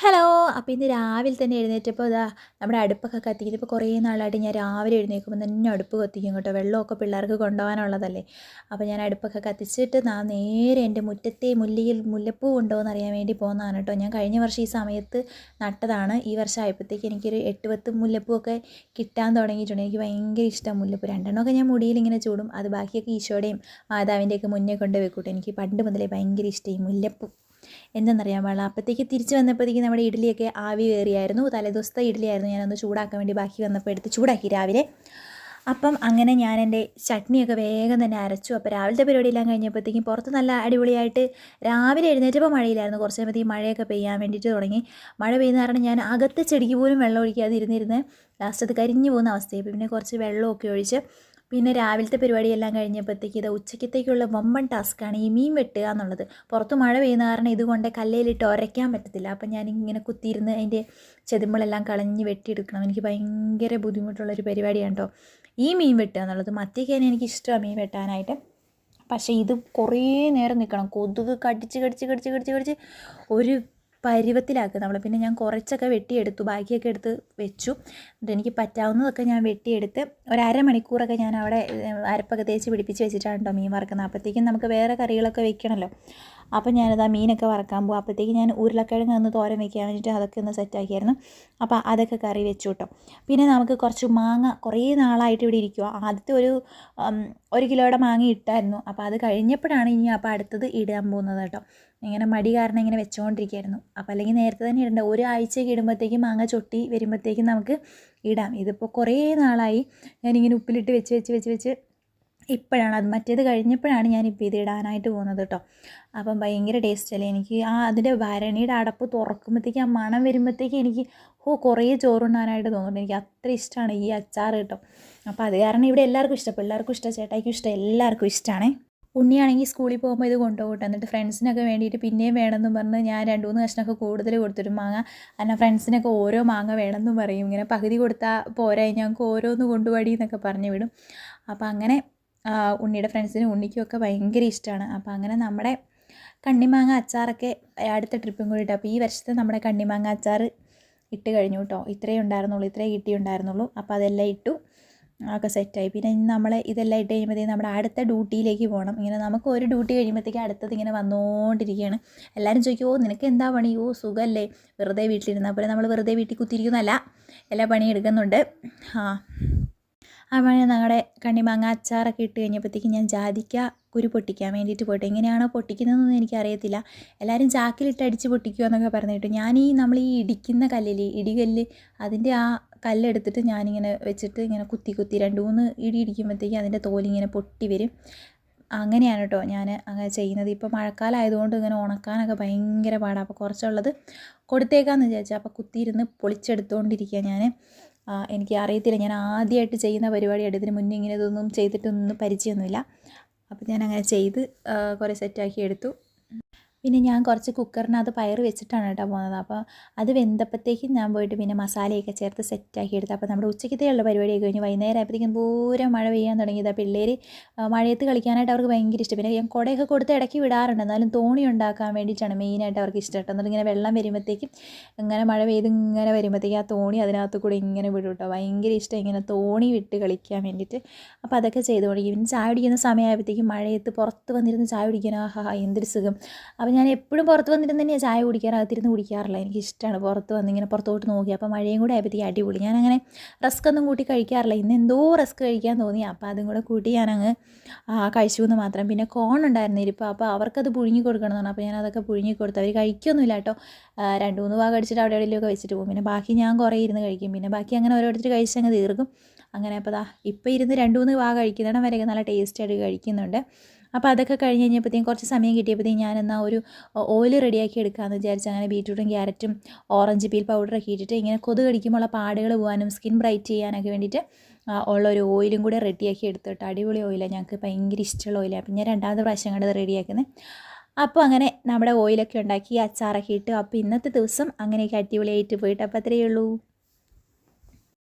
Hello അപ്പോൾ ഇന്ന് രാവിലെ തന്നെ എഴുന്നേറ്റപ്പോൾ ഇതാ നമ്മുടെ അടുപ്പൊക്കെ കത്തിക്കുന്നത് ഇപ്പോൾ കുറേ നാളായിട്ട് ഞാൻ രാവിലെ എഴുന്നേൽക്കുമ്പോൾ തന്നെ അടുപ്പ് കത്തിക്കും കേട്ടോ. വെള്ളമൊക്കെ പിള്ളേർക്ക് കൊണ്ടുപോകാനുള്ളതല്ലേ. അപ്പോൾ ഞാൻ അടുപ്പൊക്കെ കത്തിച്ചിട്ട് നാ നേരെ എന്റെ മുറ്റത്തെ മുല്ലയിൽ മുല്ലപ്പൂ ഉണ്ടോ എന്ന് അറിയാൻ വേണ്ടി പോകുന്നതാണ് കേട്ടോ. ഞാൻ കഴിഞ്ഞ വർഷം ഈ സമയത്ത് നട്ടതാണ്. ഈ വർഷം ആയപ്പോഴത്തേക്ക് എനിക്കൊരു എട്ട് പത്ത് മുല്ലപ്പൂവൊക്കെ കിട്ടാൻ തുടങ്ങിയിട്ടുണ്ട്. എനിക്ക് ഭയങ്കര ഇഷ്ടമാണ് മുല്ലപ്പൂ. രണ്ടെണ്ണമൊക്കെ ഞാൻ മുടിയിൽ ഇങ്ങനെ ചൂടും. അത് ബാക്കിയൊക്കെ ഈശോയുടെയും മാതാവിന്റെയൊക്കെ മുന്നേ കൊണ്ട് വെക്കൂട്ടോ എനിക്ക് പണ്ട് മുതലേ ഭയങ്കര ഇഷ്ടം ഈ മുല്ലപ്പൂ. എന്തെന്നറിയാൻ പാടില്ല അപ്പോഴത്തേക്ക് തിരിച്ച് വന്നപ്പോഴത്തേക്ക് നമ്മുടെ ഇഡ്ഡലിയൊക്കെ ആവി കയറിയായിരുന്നു. തലേദിവസത്തെ ഇഡ്ഡലിയായിരുന്നു ഞാനൊന്ന് ചൂടാക്കാൻ വേണ്ടി ബാക്കി വന്നപ്പോൾ എടുത്ത് ചൂടാക്കി രാവിലെ. അപ്പം അങ്ങനെ ഞാൻ എന്റെ ചട്നിയൊക്കെ വേഗം തന്നെ അരച്ചു. അപ്പോൾ രാവിലത്തെ പരിപാടിയെല്ലാം കഴിഞ്ഞപ്പോഴത്തേക്കും പുറത്ത് നല്ല അടിപൊളിയായിട്ട് രാവിലെ എഴുന്നേറ്റപ്പോൾ മഴയില്ലായിരുന്നു. കുറച്ച് കഴിയുമ്പോഴത്തേക്കും മഴയൊക്കെ പെയ്യാൻ വേണ്ടിയിട്ട് തുടങ്ങി. മഴ പെയ്യുന്ന കാരണം ഞാൻ അകത്തെ ചെടിക്ക് പോലും വെള്ളം ഒഴിക്കാതെ ഇരുന്നിരുന്ന് ലാസ്റ്റ് അത് കരിഞ്ഞു പോകുന്ന അവസ്ഥയായി. പിന്നെ കുറച്ച് വെള്ളമൊക്കെ ഒഴിച്ച് പിന്നെ രാവിലത്തെ പരിപാടിയെല്ലാം കഴിഞ്ഞപ്പോഴത്തേക്ക് ഇത് ഉച്ചക്കത്തേക്കുള്ള വമ്പൻ ടാസ്ക്കാണ് ഈ മീൻ വെട്ടുക എന്നുള്ളത്. പുറത്ത് മഴ പെയ്യുന്ന കാരണം ഇതുകൊണ്ട് കല്ലയിലിട്ട് ഉരയ്ക്കാൻ പറ്റത്തില്ല. അപ്പം ഞാനിങ്ങനെ കുത്തിയിരുന്ന് അതിന്റെ ചെതുമ്പളെല്ലാം കളഞ്ഞ് വെട്ടിയെടുക്കണം. എനിക്ക് ഭയങ്കര ബുദ്ധിമുട്ടുള്ളൊരു പരിപാടിയാണ് കേട്ടോ. ഈ മീൻ വെട്ടുക എന്നുള്ളത് മത്തിക്കാൻ എനിക്ക് ഇഷ്ടമാണ് മീൻ വെട്ടാനായിട്ട്. പക്ഷേ ഇത് കുറേ നേരം നിൽക്കണം. കൊതുക് കടിച്ച് കടിച്ച് കടിച്ച് കടിച്ച് കടിച്ച് ഒരു പരുവത്തിലാക്കുക. നമ്മൾ പിന്നെ ഞാൻ കുറച്ചൊക്കെ വെട്ടിയെടുത്തു. ബാക്കിയൊക്കെ എടുത്ത് വെച്ചു. എന്നിട്ട് എനിക്ക് പറ്റാവുന്നതൊക്കെ ഞാൻ വെട്ടിയെടുത്ത് ഒരു അരമണിക്കൂറൊക്കെ ഞാൻ അവിടെ അരപ്പൊക്കെ തേച്ച് പിടിപ്പിച്ച് വെച്ചിട്ടാണ് കേട്ടോ മീൻ വറക്കുന്നത് അപ്പോഴത്തേക്കും നമുക്ക് വേറെ കറികളൊക്കെ വെക്കണമല്ലോ അപ്പോൾ ഞാനത് ആ മീനൊക്കെ വറക്കാൻ പോകും അപ്പോഴത്തേക്ക് ഞാൻ ഉരുളക്കിഴങ്ങ് ഒന്ന് തോരൻ വെക്കാൻ വേണ്ടിയിട്ട് അതൊക്കെ ഒന്ന് സെറ്റാക്കിയായിരുന്നു അപ്പോൾ അതൊക്കെ കറി വെച്ചു കേട്ടോ പിന്നെ നമുക്ക് കുറച്ച് മാങ്ങ കുറേ നാളായിട്ട് ഇവിടെ ഇരിക്കുക ആദ്യത്തെ ഒരു ഒരു കിലോയുടെ മാങ്ങ ഇട്ടായിരുന്നു. അപ്പോൾ അത് കഴിഞ്ഞപ്പോഴാണ് ഇനി അപ്പോൾ അടുത്തത് ഇടാൻ പോകുന്നത് കേട്ടോ. ഇങ്ങനെ മടി കാരണം ഇങ്ങനെ വെച്ചുകൊണ്ടിരിക്കുകയായിരുന്നു അപ്പോൾ അല്ലെങ്കിൽ നേരത്തെ തന്നെ ഇടണ്ട. ഒരാഴ്ചയൊക്കെ ഇടുമ്പോഴത്തേക്കും മാങ്ങ ചൊട്ടി വരുമ്പോഴത്തേക്കും നമുക്ക് ഇടാം. ഇതിപ്പോൾ കുറേ നാളായി. ഞാനിങ്ങനെ ഉപ്പിലിട്ട് വെച്ച് വെച്ച് വെച്ച് വെച്ച് ഇപ്പോഴാണ് അത് മറ്റേത് കഴിഞ്ഞപ്പോഴാണ് ഞാനിപ്പോൾ ഇത് ഇടാനായിട്ട് പോകുന്നത് കേട്ടോ അപ്പം ഭയങ്കര ടേസ്റ്റ് അല്ലേ? എനിക്ക് ആ അതിന്റെ ഭരണിയുടെ അടപ്പ് തുറക്കുമ്പോഴത്തേക്ക് ആ മണം വരുമ്പോഴത്തേക്ക് എനിക്ക് ഓ കുറേ ചോറുണ്ണാനായിട്ട് തോന്നുന്നു എനിക്ക് അത്ര ഇഷ്ടമാണ് ഈ അച്ചാർ കേട്ടോ അപ്പം അത് കാരണം ഇവിടെ എല്ലാവർക്കും ഇഷ്ടം. പിള്ളേർക്കും ഇഷ്ടം ചേട്ടായിക്കും ഇഷ്ടം എല്ലാവർക്കും ഇഷ്ടമാണേ. ഉണ്ണിയാണെങ്കിൽ സ്കൂളിൽ പോകുമ്പോൾ ഇത് കൊണ്ടുപോകട്ടെ. എന്നിട്ട് ഫ്രണ്ട്സിനൊക്കെ വേണ്ടിയിട്ട് പിന്നെയും വേണമെന്നും പറഞ്ഞ് ഞാൻ രണ്ട് മൂന്ന് കഷ്ണമൊക്കെ കൂടുതൽ കൊടുത്തിട്ട് മാങ്ങ എന്നാൽ ഫ്രണ്ട്സിനൊക്കെ ഓരോ മാങ്ങ വേണമെന്നും പറയും. ഇങ്ങനെ പകുതി കൊടുത്താൽ പോരായി ഞങ്ങൾക്ക് ഓരോന്ന് കൊണ്ടുപോടി എന്നൊക്കെ പറഞ്ഞു വിടും. അപ്പം അങ്ങനെ ഉണ്ണിയുടെ ഫ്രണ്ട്സിനും ഉണ്ണിക്കും ഒക്കെ ഭയങ്കര ഇഷ്ടമാണ് അപ്പോൾ അങ്ങനെ നമ്മുടെ കണ്ണിമാങ്ങ അച്ചാറൊക്കെ അടുത്ത ട്രിപ്പും കൂടി ഇട്ടു അപ്പോൾ ഈ വർഷത്തെ നമ്മുടെ കണ്ണിമാങ്ങ അച്ചാർ ഇട്ട് കഴിഞ്ഞു കേട്ടോ ഇത്രയേ ഉണ്ടായിരുന്നുള്ളൂ ഇത്രയേ കിട്ടിയുണ്ടായിരുന്നുള്ളൂ അപ്പോൾ അതെല്ലാം ഇട്ടു. ഒക്കെ സെറ്റായി പിന്നെ നമ്മൾ ഇതെല്ലാം ഇട്ട് കഴിയുമ്പോഴത്തേക്കും നമ്മുടെ അടുത്ത ഡ്യൂട്ടിയിലേക്ക് പോകണം ഇങ്ങനെ നമുക്ക് ഒരു ഡ്യൂട്ടി കഴിയുമ്പോഴത്തേക്കും അടുത്തത് ഇങ്ങനെ വന്നുകൊണ്ടിരിക്കുകയാണ് എല്ലാവരും ചോദിക്കും ഓ നിനക്ക് എന്താ പണി? ഓ സുഖമല്ലേ വെറുതെ വീട്ടിലിരുന്നാൽ പോലെ. നമ്മൾ വെറുതെ വീട്ടിൽ കുത്തിയിരിക്കുന്നതല്ല എല്ലാ പണിയും എടുക്കുന്നുണ്ട്. ആ. അപ്പോൾ ഞങ്ങളുടെ കണ്ണിമാങ്ങ അച്ചാറൊക്കെ ഇട്ട് കഴിഞ്ഞപ്പോഴത്തേക്കും ഞാൻ ജാതിക്ക കുരു പൊട്ടിക്കാൻ വേണ്ടിയിട്ട് പോയിട്ട് എങ്ങനെയാണോ പൊട്ടിക്കുന്നതെന്നൊന്നും എനിക്കറിയത്തില്ല. എല്ലാവരും ചാക്കിലിട്ട് അടിച്ച് പൊട്ടിക്കുക എന്നൊക്കെ പറഞ്ഞിട്ട് ഞാൻ ഈ നമ്മൾ ഈ ഇടിക്കുന്ന കല്ലിൽ ഇടികല്ല് അതിന്റെ ആ കല്ലെടുത്തിട്ട് ഞാനിങ്ങനെ വെച്ചിട്ട് ഇങ്ങനെ കുത്തി കുത്തി രണ്ട് മൂന്ന് ഇടി ഇടിക്കുമ്പോഴത്തേക്കും അതിന്റെ തോലിങ്ങനെ പൊട്ടി വരും. അങ്ങനെയാണ് കേട്ടോ ഞാൻ അങ്ങനെ ചെയ്യുന്നത്. ഇപ്പോൾ മഴക്കാലമായതുകൊണ്ട് ഇങ്ങനെ ഉണക്കാനൊക്കെ ഭയങ്കര പാടാണ്. അപ്പോൾ കുറച്ചുള്ളത് കൊടുത്തേക്കാന്ന് വിചാരിച്ചു. അപ്പോൾ കുത്തിയിരുന്ന് പൊളിച്ചെടുത്തുകൊണ്ടിരിക്കുക ഞാൻ. എനിക്ക് അറിയത്തില്ല. ഞാൻ ആദ്യമായിട്ട് ചെയ്യുന്ന പരിപാടിയായിട്ട് ഇതിന് മുന്നേ ഇങ്ങനെ ഇതൊന്നും ചെയ്തിട്ടൊന്നും പരിചയമൊന്നുമില്ല. അപ്പോൾ ഞാൻ അങ്ങനെ ചെയ്ത് കുറേ സെറ്റാക്കി എടുത്തു. പിന്നെ ഞാൻ കുറച്ച് കുക്കറിനകത്ത് പയർ വെച്ചിട്ടാണ് കേട്ടോ പോകുന്നത് അപ്പോൾ അത് വെന്തപ്പോഴത്തേക്കും ഞാൻ പോയിട്ട് പിന്നെ മസാലയൊക്കെ ചേർത്ത് സെറ്റാക്കി എടുത്തത് അപ്പോൾ നമ്മുടെ ഉച്ചക്കത്തെയുള്ള പരിപാടിയൊക്കെ കഴിഞ്ഞ് വൈകുന്നേരം ആയപ്പോഴത്തേക്കും പൂരം മഴ പെയ്യാൻ തുടങ്ങിയത്. പിള്ളേർ മഴയത്ത് കളിക്കാനായിട്ട് അവർക്ക് ഭയങ്കര ഇഷ്ടം. പിന്നെ ഞാൻ കുടയൊക്കെ കൊടുത്ത് ഇടയ്ക്ക് വിടാറുണ്ട്. എന്നാലും തോണി ഉണ്ടാക്കാൻ വേണ്ടിയിട്ടാണ് മെയിനായിട്ട് അവർക്ക് ഇഷ്ടം കേട്ടോ. എന്നിട്ട് ഇങ്ങനെ വെള്ളം വരുമ്പോഴത്തേക്കും ഇങ്ങനെ മഴ പെയ്ത് ഇങ്ങനെ വരുമ്പോഴത്തേക്കും ആ തോണി അതിനകത്ത് കൂടെ ഇങ്ങനെ വിടും കേട്ടോ. ഭയങ്കര ഇഷ്ടം ഇങ്ങനെ തോണി വിട്ട് കളിക്കാൻ വേണ്ടിയിട്ട്. അപ്പോൾ അതൊക്കെ ചെയ്ത് തുടങ്ങി പിന്നെ ചായ കുടിക്കുന്ന സമയമായപ്പോഴത്തേക്കും മഴയത്ത് പുറത്ത് വന്നിരുന്ന് ചായ കുടിക്കാൻ ആഹാ എന്തൊരു സുഖം. അപ്പോൾ ഞാൻ എപ്പോഴും പുറത്ത് വന്നിരുന്ന് തന്നെയാണ് ചായ കുടിക്കാറ്. അകത്തിരുന്ന് കുടിക്കാറില്ല. എനിക്ക് ഇഷ്ടമാണ് പുറത്ത് വന്ന് ഇങ്ങനെ പുറത്തോട്ട് നോക്കി. അപ്പോൾ മഴയും കൂടെ ആയപ്പോഴത്തേക്ക് അടിപൊളി. അങ്ങനെ റസ്ക് ഒന്നും കൂട്ടി കഴിക്കാറില്ല. ഇന്ന് എന്തോ റസ്ക് കഴിക്കാൻ തോന്നി. അപ്പോൾ അതും കൂടെ കൂട്ടി ഞാനങ്ങ് കഴിച്ചു എന്ന് മാത്രം. പിന്നെ കോൺ ഉണ്ടായിരുന്നു ഇരിപ്പ്. അപ്പോൾ അവർക്കത് പുഴുങ്ങി കൊടുക്കണമെന്നാണ് അപ്പോൾ ഞാൻ അതൊക്കെ പുഴുങ്ങി കൊടുത്തു. അവർ കഴിക്കൊന്നുമില്ല കേട്ടോ. രണ്ട് മൂന്ന് ഭാഗം അടിച്ചിട്ട് അവിടെ എവിടെയെങ്കിലുമൊക്കെ വെച്ചിട്ട് പോകും. പിന്നെ ബാക്കി ഞാൻ കുറേ ഇരുന്ന് കഴിക്കും. പിന്നെ ബാക്കി അങ്ങനെ ഓരോരുത്തർ കഴിച്ചങ്ങ് തീർക്കും. അങ്ങനെ അപ്പോൾ ദാ ഇപ്പോൾ ഇരുന്ന് രണ്ട് മൂന്ന് ഭാഗം കഴിക്കുന്നിടം വരെയൊക്കെ നല്ല ടേസ്റ്റായിട്ട് കഴിക്കുന്നുണ്ട്. അപ്പോൾ അതൊക്കെ കഴിഞ്ഞ് കഴിഞ്ഞപ്പോഴത്തേക്കും കുറച്ച് സമയം കിട്ടിയപ്പോഴത്തേക്കും ഞാൻ എന്നാൽ ഒരു ഓയിൽ റെഡിയാക്കി എടുക്കാമെന്ന് വിചാരിച്ച് അങ്ങനെ ബീറ്റ്റൂട്ടും ക്യാരറ്റും ഓറഞ്ച് പീൽ പൗഡറൊക്കെ ഇട്ടിട്ട് ഇങ്ങനെ കൊതു കടിക്കുമ്പോൾ പാടുകൾ പോകാനും സ്കിൻ ബ്രൈറ്റ് ചെയ്യാനൊക്കെ വേണ്ടിയിട്ട് ഉള്ള ഒരു ഓയിലും കൂടെ റെഡിയാക്കി എടുത്തിട്ട് അടിപൊളി ഓയിലാണ് ഞങ്ങൾക്ക് ഭയങ്കര ഇഷ്ടമുള്ള ഓയിലാണ് അപ്പം ഞാൻ രണ്ടാമത്തെ പ്രാവശ്യം കണ്ടത് റെഡിയാക്കുന്നത് അപ്പോൾ അങ്ങനെ നമ്മുടെ ഓയിലൊക്കെ ഉണ്ടാക്കി അച്ചാറൊക്കെ ഇട്ട് അപ്പോൾ ഇന്നത്തെ ദിവസം അങ്ങനെയൊക്കെ അടിപൊളിയായിട്ട് പോയിട്ട് അപ്പോൾ അത്രയേ ഉള്ളൂ.